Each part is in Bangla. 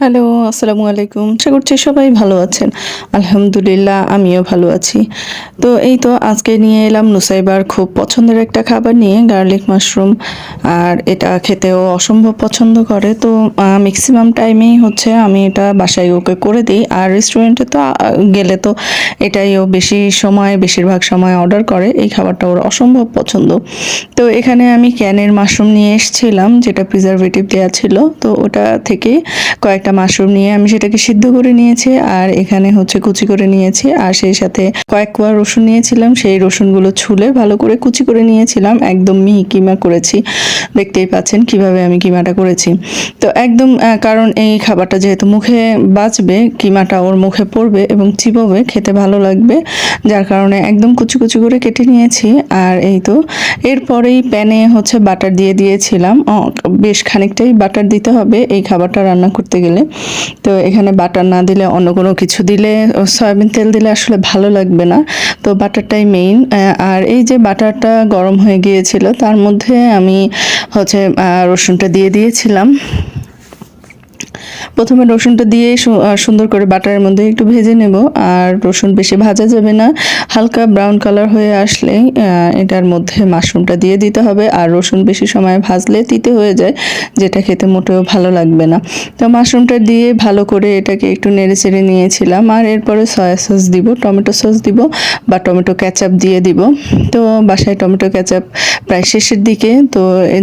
হ্যালো, আসসালামু আলাইকুম। আশা করছি সবাই ভালো আছেন। আলহামদুলিল্লাহ, আমিও ভালো আছি। তো এই তো আজকে নিয়ে এলাম নুসাইবার খুব পছন্দের একটা খাবার নিয়ে, গার্লিক মাশরুম। আর এটা খেতেও অসম্ভব পছন্দ করে। তো ম্যাক্সিমাম টাইমেই হচ্ছে আমি এটা বাসায় ওকে করে দিই। আর রেস্টুরেন্টে তো গেলে তো এটাই ও বেশি সময়, বেশিরভাগ সময় অর্ডার করে। এই খাবারটা ওর অসম্ভব পছন্দ। তো এখানে আমি ক্যানের মাশরুম নিয়ে এসেছিলাম, যেটা প্রিজারভেটিভ দেওয়া ছিল। তো ওটা থেকে কয়েকটা মাশরুম নিয়ে আমি সেটাকে সিদ্ধ করে নিয়েছি আর এখানে হচ্ছে কুচি করে নিয়েছি। আর সেই সাথে কয়েক কোয়া রসুন নিয়েছিলাম, সেই রসুনগুলো ছুলে ভালো করে কুচি করে নিয়েছিলাম। একদম মিহি কিমা করেছি। দেখতেই পাচ্ছেন কীভাবে আমি কিমাটা করেছি। তো একদম কারণ এই খাবারটা যেহেতু মুখে বাঁচবে, কিমাটা ওর মুখে পড়বে এবং চিবোবে, খেতে ভালো লাগবে। যার কারণে একদম কুচি কুচি করে কেটে নিয়েছি। আর এই তো, এরপরেই প্যানে হচ্ছে বাটার দিয়ে দিয়েছিলাম। বেশ খানিকটাই বাটার দিতে হবে। এই খাবারটা রান্না করতে গেলে। তো এখানে বাটার না দিলে, অন্য কোনো কিছু দিলে সয়াবিন তেল দিলে আসলে ভালো লাগবে না। তো বাটারটাই মেইন আর এই যে বাটারটা গরম হয়ে গিয়েছিল, তার মধ্যে আমি হচ্ছে রসুনটা দিয়ে দিয়েছিলাম। প্রথমে রসুনটা দিয়ে সুন্দর করে বাটারের মধ্যে একটু ভেজে নেব আর রসুন বেশি ভাজা যাবে না। হালকা ব্রাউন কালার হয়ে আসলেই আহ, এটার মধ্যে মাশরুমটা দিয়ে দিতে হবে আর রসুন বেশি সময় ভাজলে তিতে হয়ে যায় যেটা খেতে মোটেও ভালো লাগবে না। তো মাশরুমটা দিয়ে ভালো করে এটাকে একটু নেড়ে চেড়ে নিয়েছিলাম আর এরপরে সয়া সস দিব টমেটো সস দিব বা টমেটো ক্যাচাপ দিয়ে দিব। তো বাসায় টমেটো ক্যাচাপ প্রায় শেষের দিকে তো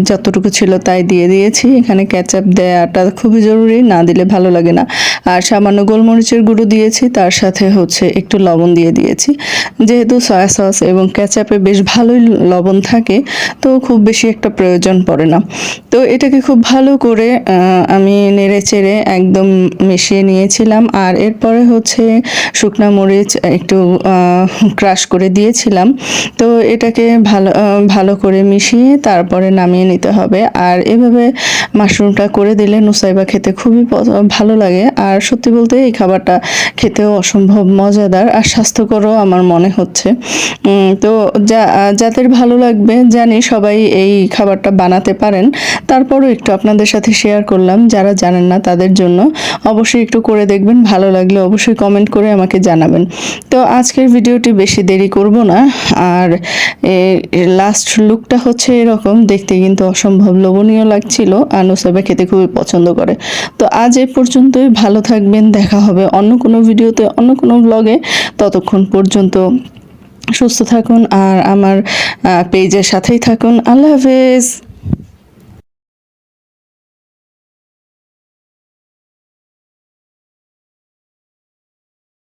যতটুকু ছিল তাই দিয়ে দিয়েছি। এখানে ক্যাচাপ দেওয়াটা খুবই জরুরি না দিলে ভালো লাগে না। আর সামান্য গোলমরিচের গুঁড়ো দিয়েছি, তার সাথে হচ্ছে একটু লবণ দিয়ে দিয়েছি। যেহেতু সয়া সস এবং ক্যাচাপে বেশ ভালোই লবণ থাকে, তো খুব বেশি একটা প্রয়োজন পড়ে না। তো এটাকে খুব ভালো করে আমি নেড়ে চেড়ে একদম মিশিয়ে নিয়েছিলাম। আর এরপরে হচ্ছে শুকনা মরিচ একটু ক্রাশ করে দিয়েছিলাম। তো এটাকে ভালো ভালো করে মিশিয়ে তারপরে নামিয়ে নিতে হবে। আর এভাবে মাশরুমটা করে দিলে নুসাইবা খেতে খুবই প- ভালো লাগে। আর সত্যি বলতে এই খাবারটা খেতেও অসম্ভব মজাদার আর স্বাস্থ্যকরও আমার মনে হচ্ছে। তো যা, যাদের ভালো লাগবে জানি সবাই এই খাবারটা বানাতে পারেন। তারপরও একটু আপনাদের সাথে শেয়ার করলাম। যারা জানেন না তাদের জন্য। অবশ্যই একটু করে দেখবেন, ভালো লাগলে অবশ্যই কমেন্ট করে আমাকে জানাবেন। তো আজকের ভিডিওটি বেশি দেরি করব না, আর লাস্ট লুকটা হচ্ছে এরকম, দেখতে কিন্তু অসম্ভব লোভনীয় লাগছিল, আর নুসাইবা খেতে খুবই পছন্দ করে। তো আজ এ পর্যন্তই, ভালো থাকবেন, দেখা হবে অন্য কোনো ভিডিওতে, অন্য কোনো ব্লগে ততক্ষণ পর্যন্ত সুস্থ থাকুন, আর আমার পেজের সাথেই থাকুন। আল্লাহ হাফেজ!